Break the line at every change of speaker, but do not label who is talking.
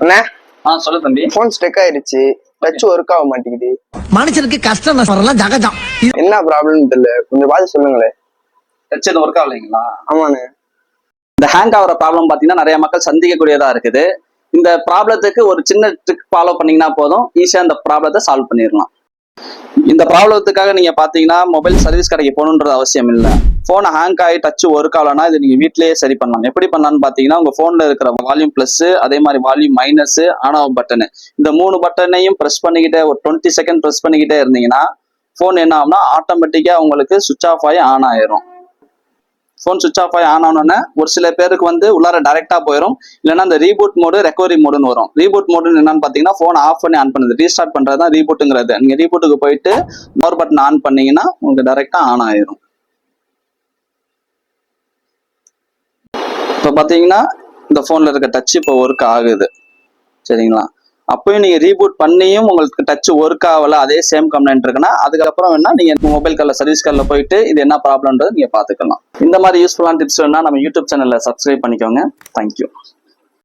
அண்ணே?
ஆ சொல்லு தம்பி.
போன் ஸ்டெக் ஆயிருச்சு. டச் ஒர்க் ஆக மாட்டேங்குது.
மனுஷனுக்கு கஷ்டம் வரலாம் ஜகஜம்.
என்ன ப்ராப்ளம் தெரியல. கொஞ்சம் பார்த்து சொல்லுங்களேன்.
டச் எதுவும் ஒர்க் ஆகலைங்களா
ஆமாண்ணே.
இந்த ஹேங் ஆகிற ப்ராப்ளம் பார்த்தீங்கன்னா நிறைய மக்கள் சந்திக்கக்கூடியதா இருக்குது. இந்த ப்ராப்ளத்துக்கு ஒரு சின்ன ட்ரிக் ஃபாலோ பண்ணீங்கன்னா போதும். ஈஸியாக இந்த ப்ராப்ளத்தை சால்வ் பண்ணிடலாம். இந்த ப்ராப்ளத்துக்காக நீங்க பாத்தீங்கன்னா மொபைல் சர்வீஸ் கடைக்கு போகணுன்றது அவசியம் இல்லை. ஃபோனை ஹேங் ஆகி டச் ஒர்க் ஆகலன்னா இது நீங்க வீட்லயே சரி பண்ணலாம். எப்படி பண்ணலாம்னு பாத்தீங்கன்னா உங்க போன்ல இருக்கிற வால்யூம் பிளஸ் அதே மாதிரி volume minus on off button இந்த மூணு பட்டனையும் ப்ரெஸ் பண்ணிக்கிட்டே ஒரு டுவெண்ட்டி செகண்ட் ப்ரெஸ் பண்ணிக்கிட்டே இருந்தீங்கன்னா ஃபோன் என்ன ஆகும்னா ஆட்டோமேட்டிக்கா உங்களுக்கு சுவிச் ஆஃப் ஆகி ஆன் ஆயிரும். ஃபோன் சுவிச் ஆஃப் ஆகி ஆன் ஆனோடனே ஒரு சில பேருக்கு வந்து உள்ளார டைரக்டா போயிடும் இல்லைன்னா அந்த ரீபூட் மோடு ரெக்கவரி மோடுன்னு வரும். ரீபூட் மோடுன்னு என்னன்னு பார்த்தீங்கன்னா ஃபோன் ஆஃப் பண்ணி ஆன் பண்ணுது. ரீஸ்டார்ட் பண்ணுறது தான் ரீபூட்டுங்கிறது நீங்கள் ரீபூட்டுக்கு போயிட்டு பவர் பட்டன் ஆன் பண்ணீங்கன்னா உங்களுக்கு டேரெக்டாக ஆன் ஆயிரும். இப்போ பார்த்தீங்கன்னா இந்த ஃபோனில் இருக்க டச் இப்போ ஒர்க் ஆகுது. சரிங்களா? அப்பயும் நீங்கள் ரீபூட் பண்ணியும் உங்களுக்கு டச் ஒர்க் ஆகலை. அதே சேம் கம்ப்ளைண்ட் இருக்குன்னா அதுக்கப்புறம் வேணா நீங்கள் மொபைல் காலில் சர்வீஸ் காலில் போயிட்டு இது என்ன ப்ராப்ளம்ன்றது நீங்கள் பார்த்துக்கலாம். இந்த மாதிரி யூஸ்ஃபுல்லான டிப்ஸ் வேணா நம்ம யூடியூப் சேனல்ல சப்ஸ்கிரைப் பண்ணிக்கோங்க. தேங்க்யூ